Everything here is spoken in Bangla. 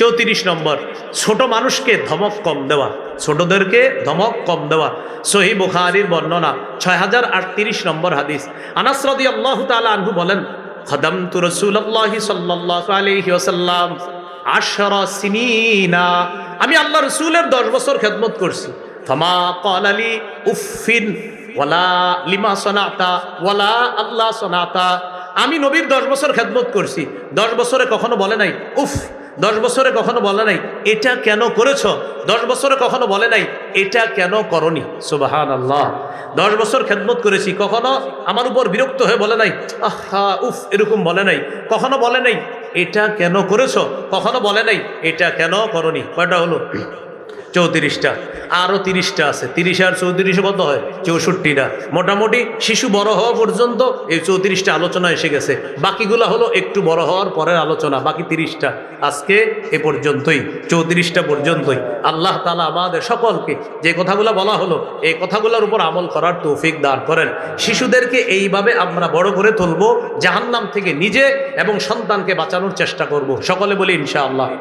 চৌত্রিশ নম্বর, ছোট মানুষকে ধমক কম দেওয়া, ছোটদেরকে ধমক কম দেওয়া। সহি বুখারির বর্ণনা ছয় হাজার আটত্রিশ নম্বর হাদিস। আনাসরদি আল্লাহ তালা আনহু বলেন খদম তু রসুল্লাহি সাল্লাহ আলহি আশরা আমি আল্লাহ রসুলের দশ বছর খেদমত করছি। ফমা কল আলী উফিন ওয়ালা লিমা সনাতা ওয়ালা আল্লাহ সনাতা। আমি নবীর দশ বছর খেদমত করছি। দশ বছরে কখনো বলে নাই, উফ দশ বছরে কখনো বলে নাই, এটা কেন করেছ? দশ বছরে কখনো বলে নাই, এটা কেন করনি? সুবাহান আল্লাহ দশ বছর খেদমত করেছি, কখনো আমার উপর বিরক্ত হয়ে বলে নাই, আহা, উফ, এরকম বলে নাই। কখনো বলে নাই, এটা কেন করেছ? কখনো বলে নাই, এটা কেন করনি? কয়টা হলো? চৌত্রিশটা আরও তিরিশটা আছে। তিরিশ আর চৌত্রিশে কত হয়? চৌষট্টিটা। মোটামুটি শিশু বড় হওয়া পর্যন্ত এই চৌত্রিশটা আলোচনা এসে গেছে। বাকিগুলা হলো একটু বড় হওয়ার পরের আলোচনা, বাকি তিরিশটা। আজকে এ পর্যন্তই, চৌত্রিশটা পর্যন্তই। আল্লাহ তালা আমাদের সকলকে যে কথাগুলো বলা হলো, এই কথাগুলোর উপর আমল করার তৌফিক দান করেন। শিশুদেরকে এইভাবে আমরা বড় করে তুলবো, জাহান্নাম থেকে নিজে এবং সন্তানকে বাঁচানোর চেষ্টা করব। সকলে বলি ইনশাআল্লাহ।